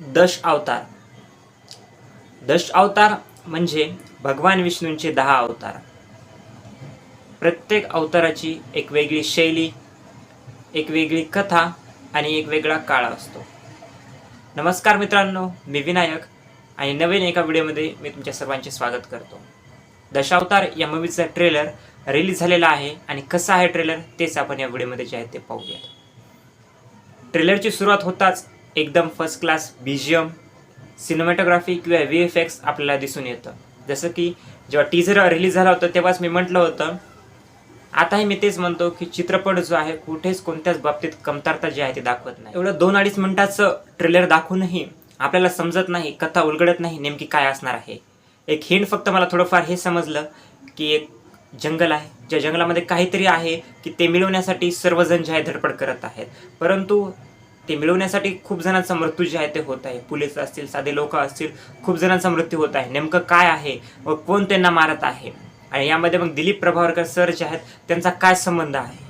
दश अवतार. दश अवतार म्हणजे भगवान विष्णूंचे दहा अवतार. प्रत्येक अवताराची एक वेगळी शैली एक वेगळी कथा आणि एक वेगळा काळ असतो. नमस्कार मित्रांनो मी विनायक आणि नवीन एका व्हिडिओमध्ये मी तुमच्या सर्वांचे स्वागत करतो. दशावतार या मूवीचा ट्रेलर रिलीज झालेला आहे आणि कसा आहे ट्रेलर तेच आपण या व्हिडिओमध्ये जे आहे ते पाहूयात. ट्रेलरची सुरुवात होताच एकदम फर्स्ट क्लास बीजीएम सिनेमॅटोग्राफी किंवा व्ही एफ एक्स आपल्याला दिसून येतं. जसं की जेव्हा टीझर रिलीज झाला होता तेव्हाच मी म्हटलं होतं आताही मी तेच म्हणतो की चित्रपट जो आहे कुठेच कोणत्याच बाबतीत कमतरता जी आहे ती दाखवत नाही. एवढं दोन अडीच मिनिटाचं ट्रेलर दाखवूनही आपल्याला समजत नाही कथा उलगडत नाही नेमकी काय असणार आहे. एक हिंड फक्त मला थोडंफार हे समजलं की एक जंगल आहे ज्या जंगलामध्ये काहीतरी आहे की ते मिळवण्यासाठी सर्वजण जे आहे धडपड करत आहेत. परंतु ते मिळवण्यासाठी खूप जणांचा मृत्यू जे आहे ते होत आहे. पोलीस असतील साधे लोक असतील खूप जणांचा मृत्यू होत आहे. नेमकं काय आहे व कोण त्यांना मारत आहे? आणि यामध्ये मग दिलीप प्रभावरकर सर जे आहेत त्यांचा काय संबंध आहे?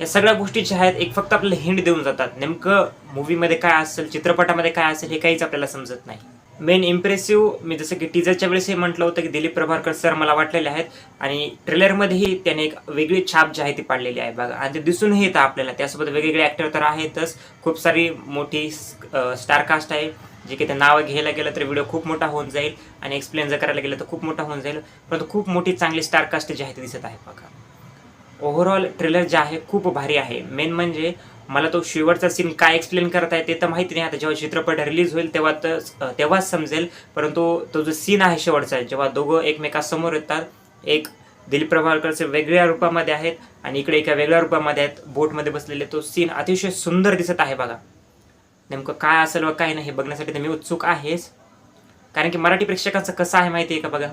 या सगळ्या गोष्टी ज्या आहेत एक फक्त आपल्याला हिंट देऊन जातात. नेमकं मूवीमध्ये काय असेल चित्रपटामध्ये काय असेल हे काहीच आपल्याला समजत नाही. मेन इम्प्रेसिव्ह मी जसं की टीजरच्या वेळेस हे म्हटलं होतं की दिलीप प्रभारकर सर मला वाटलेले आहेत आणि ट्रेलरमध्येही त्याने एक वेगळी छाप जी आहे ती पाडलेली आहे. बघा आणि ते दिसूनही येतं आपल्याला. त्यासोबत वेगवेगळे ॲक्टर तर आहेतच. खूप सारी मोठी स्टार कास्ट आहे. जे की ते नावं घ्यायला गेलं तर व्हिडिओ खूप मोठा होऊन जाईल आणि एक्सप्लेन जर करायला गेलं तर खूप मोठा होऊन जाईल. परंतु खूप मोठी चांगली स्टार कास्ट जी आहे ती दिसत आहे. बघा. ओव्हरऑल ट्रेलर जे आहे खूप भारी आहे. मेन म्हणजे मला तो शेवटचा सीन काय एक्सप्लेन करत आहे ते तर माहिती नाही. आता जेव्हा चित्रपट रिलीज होईल तेव्हा तर तेव्हाच समजेल. परंतु तो जो सीन आहे शेवटचा जेव्हा दोघं एकमेकासमोर येतात एक दिलीप प्रभाकरचे वेगळ्या रूपामध्ये आहेत आणि इकडे एका वेगळ्या रूपामध्ये आहेत बोटमध्ये बसलेले तो सीन अतिशय सुंदर दिसत आहे बघा. नेमकं काय असेल व काय नाही हे बघण्यासाठी तर मी उत्सुक आहेच. कारण की मराठी प्रेक्षकांचं कसं आहे माहिती आहे का बघा?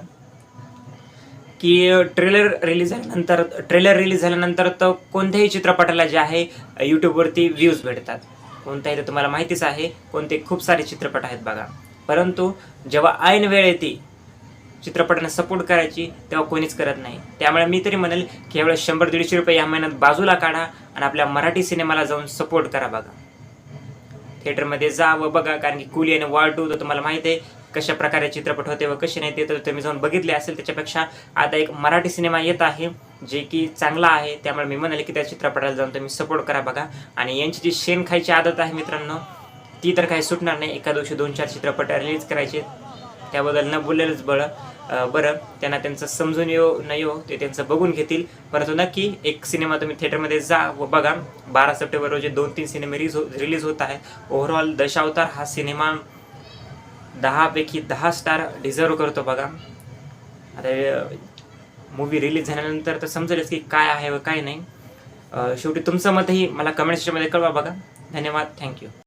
की ट्रेलर रिलीज झाल्यानंतर ट्रेलर रिलीज झाल्यानंतर तर कोणत्याही चित्रपटाला जे आहे यूट्यूबवरती व्ह्यूज भेटतात. कोणत्याही तर तुम्हाला माहितीच आहे कोणते खूप सारे चित्रपट आहेत बघा. परंतु जेव्हा ऐन वेळ येते चित्रपटांना सपोर्ट करायची तेव्हा कोणीच करत नाही. त्यामुळे मी तरी म्हणेल की एवढं शंभर दीडशे रुपये या महिन्यात बाजूला काढा आणि आपल्या मराठी सिनेमाला जाऊन सपोर्ट करा बघा. थिएटरमध्ये जा व बघा कारण की कुली आणि वॉर टू तर तुम्हाला माहीत आहे कशा प्रकारे चित्रपट होते व कसे नाही ते तर तुम्ही जाऊन बघितले असेल. त्याच्यापेक्षा आता एक मराठी सिनेमा येत आहे जे की चांगला आहे. त्यामुळे मी म्हणाले की त्या चित्रपटाला जाऊन तुम्ही सपोर्ट करा बघा. आणि यांची जी शेण खायची आदत आहे मित्रांनो ती तर काही सुटणार नाही. एका दिवशी दोन चार चित्रपट रिलीज करायचे. त्याबद्दल न बोललेलंच बरं बरं. त्यांना त्यांचं समजून येऊ न येऊ ते त्यांचं बघून घेतील. परंतु नक्की एक सिनेमा तुम्ही थिएटरमध्ये जा व बघा. बारा सप्टेंबर रोजी दोन तीन सिनेमे रिलीज हो रिलीज होत आहेत ओव्हरऑल दशावतार हा सिनेमा दहापैकी दहा स्टार डिझर्व करतो बघा. आता मूवी रिलीज झाल्यानंतर तर समजेलच की काय आहे व काय नाही. शेवटी तुमचं मतही मला कमेंट सेक्शनमध्ये कळवा बघा. धन्यवाद. थँक्यू